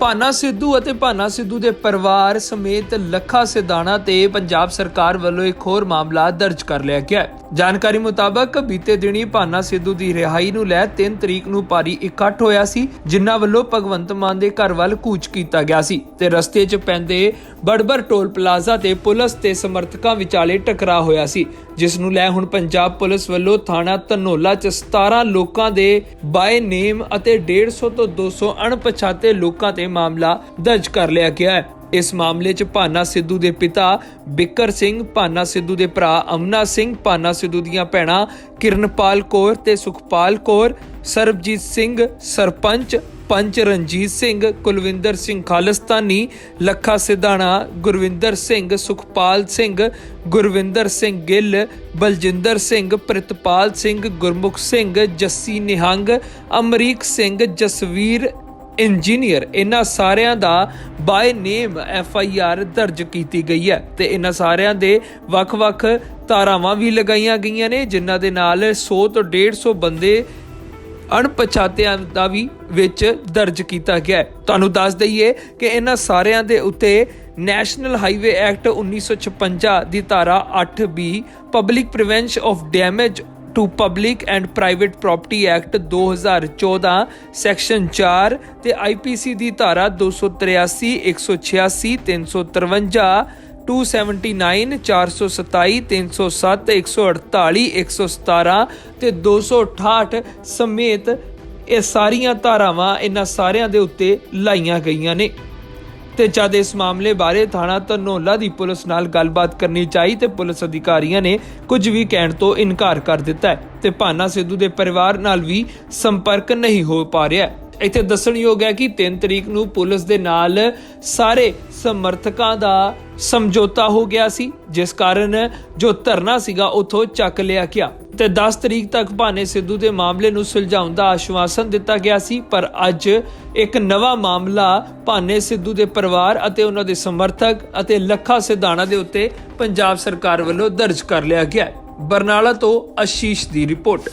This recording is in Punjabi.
ਭਾਨਾ ਸਿੱਧੂ ਅਤੇ ਭਾਨਾ ਸਿੱਧੂ ਦੇ ਪਰਿਵਾਰ ਸਮੇਤ ਲੱਖਾ ਸਿਧਾਣਾ ਤੇ ਪੰਜਾਬ ਸਰਕਾਰ ਵੱਲੋਂ ਇੱਕ ਹੋਰ ਮਾਮਲਾ ਦਰਜ ਕਰ ਲਿਆ ਗਿਆ ਹੈ। ਜਾਣਕਾਰੀ ਮੁਤਾਬਕ ਬੀਤੇ ਦਿਨੀ ਭਾਨਾ ਸਿੱਧੂ ਦੀ ਰਿਹਾਈ ਨੂੰ ਲੈ 3 ਤਰੀਕ ਨੂੰ ਭਾਰੀ ਇਕੱਠ ਹੋਇਆ ਸੀ, ਜਿਨ੍ਹਾਂ ਵੱਲੋਂ ਭਗਵੰਤ ਮਾਨ ਦੇ ਘਰ ਵੱਲ ਕੂਚ ਕੀਤਾ ਗਿਆ ਸੀ ਤੇ ਰਸਤੇ 'ਚ ਪੈਂਦੇ ਬੜਬੜ ਟੋਲ ਪਲਾਜ਼ਾ ਤੇ ਪੁਲਿਸ ਤੇ ਸਮਰਥਕਾਂ ਵਿਚਾਲੇ ਟਕਰਾਅ ਹੋਇਆ ਸੀ। ਜਿਸ ਨੂੰ ਲੈ ਹੁਣ ਪੰਜਾਬ ਪੁਲਿਸ ਵੱਲੋਂ ਥਾਣਾ ਧਨੋਲਾ 'ਚ 17 ਲੋਕਾਂ ਦੇ ਬਾਏ ਨੇਮ ਅਤੇ 150 ਤੋਂ 200 ਅਣਪਛਾਤੇ ਲੋਕਾਂ ਤੇ ਮਾਮਲਾ ਦਰਜ ਕਰ ਲਿਆ ਗਿਆ ਹੈ। ਇਸ ਮਾਮਲੇ 'ਚ ਭਾਨਾ ਸਿੱਧੂ ਦੇ ਪਿਤਾ ਬਿੱਕਰ ਸਿੰਘ, ਭਾਨਾ ਸਿੱਧੂ ਦੇ ਭਰਾ ਅਮਨਾ ਸਿੰਘ, ਭਾਨਾ ਸਿੱਧੂ ਦੀਆਂ ਭੈਣਾਂ ਕਿਰਨਪਾਲ ਕੌਰ ਤੇ ਸੁਖਪਾਲ ਕੌਰ, ਸਰਬਜੀਤ ਸਿੰਘ, ਸਰਪੰਚ ਪੰਚ ਰਣਜੀਤ ਸਿੰਘ, ਕੁਲਵਿੰਦਰ ਸਿੰਘ ਖਾਲਿਸਤਾਨੀ, ਲੱਖਾ ਸਿਧਾਣਾ, ਗੁਰਵਿੰਦਰ ਸਿੰਘ, ਸੁਖਪਾਲ ਸਿੰਘ, ਗੁਰਵਿੰਦਰ ਸਿੰਘ ਗਿੱਲ, ਬਲਜਿੰਦਰ ਸਿੰਘ, ਪ੍ਰਿਤਪਾਲ ਸਿੰਘ, ਗੁਰਮੁਖ ਸਿੰਘ, ਜੱਸੀ ਨਿਹੰਗ, ਅਮਰੀਕ ਸਿੰਘ, ਜਸਵੀਰ ਇੰਜੀਨੀਅਰ, ਇਹਨਾਂ ਸਾਰਿਆਂ ਦਾ by name F I R ਦਰਜ ਕੀਤੀ ਗਈ ਹੈ ਤੇ ਇਹਨਾਂ ਸਾਰਿਆਂ ਦੇ ਵੱਖ-ਵੱਖ ਧਾਰਾਵਾਂ ਵੀ ਲਗਾਈਆਂ ਗਈਆਂ ਨੇ, ਜਿਨ੍ਹਾਂ ਦੇ ਨਾਲ 100 ਤੋਂ 150 ਬੰਦੇ ਅਣਪਛਾਤਿਆਂ ਦਾ ਵੀ ਵਿੱਚ ਦਰਜ ਕੀਤਾ ਗਿਆ ਹੈ। ਤੁਹਾਨੂੰ ਦੱਸ ਦਈਏ ਕਿ ਇਹਨਾਂ ਸਾਰਿਆਂ ਦੇ ਉੱਤੇ ਨੈਸ਼ਨਲ ਹਾਈਵੇ ਐਕਟ 1956 ਦੀ ਧਾਰਾ 8B public prevention of damage to public and private property act 2014 section 4 ਤੇ ਆਈਪੀਸੀ ਦੀ ਧਾਰਾ 283 186 353 279 427 307 148 117 ਤੇ 268 ਸਮੇਤ ਇਹ ਸਾਰੀਆਂ ਧਾਰਾਵਾਂ ਇਹਨਾਂ ਸਾਰਿਆਂ ਦੇ ਉੱਤੇ ਲਾਈਆਂ ਗਈਆਂ ਨੇ। ਤੇ ਜਦ ਇਸ ਮਾਮਲੇ ਬਾਰੇ ਥਾਣਾ ਧਨੋਲਾ ਦੀ ਪੁਲਿਸ ਨਾਲ ਗੱਲਬਾਤ ਕਰਨੀ ਚਾਹੀ ਤੇ ਪੁਲਿਸ ਅਧਿਕਾਰੀਆਂ ਨੇ ਕੁਝ ਵੀ ਕਹਿਣ ਤੋਂ ਇਨਕਾਰ ਕਰ ਦਿੱਤਾ ਹੈ ਤੇ ਭਾਨਾ ਸਿੱਧੂ ਦੇ ਪਰਿਵਾਰ ਨਾਲ ਵੀ ਸੰਪਰਕ ਨਹੀਂ ਹੋ ਪਾ ਰਿਹਾ ਹੈ। ਇੱਥੇ ਦੱਸਣਯੋਗ ਹੈ ਕਿ 3 ਤਰੀਕ ਨੂੰ ਪੁਲਿਸ ਦੇ ਨਾਲ ਸਾਰੇ ਸਮਰਥਕਾਂ ਦਾ ਸਮਝੌਤਾ ਹੋ ਗਿਆ ਸੀ, ਜਿਸ ਕਾਰਨ ਜੋ ਧਰਨਾ ਸੀਗਾ, ਉਥੋਂ ਚੱਕ ਲਿਆ ਗਿਆ ਤੇ 10 ਤਰੀਕ ਤੱਕ ਭਾਨੇ ਸਿੱਧੂ ਦੇ ਮਾਮਲੇ ਨੂੰ ਸੁਲਝਾਉਣ ਦਾ ਆਸ਼ਵਾਸਨ ਦਿੱਤਾ ਗਿਆ ਸੀ, ਪਰ ਅੱਜ ਇੱਕ ਨਵਾਂ ਮਾਮਲਾ ਭਾਨੇ ਸਿੱਧੂ ਦੇ ਪਰਿਵਾਰ ਅਤੇ ਉਹਨਾਂ ਦੇ ਸਮਰਥਕ ਅਤੇ ਲੱਖਾ ਸਿਧਾਣਾ ਦੇ ਉੱਤੇ ਪੰਜਾਬ ਸਰਕਾਰ ਵੱਲੋਂ ਦਰਜ ਕਰ ਲਿਆ ਗਿਆ ਹੈ। ਬਰਨਾਲਾ ਤੋਂ ਆਸ਼ੀਸ਼ ਦੀ ਰਿਪੋਰਟ।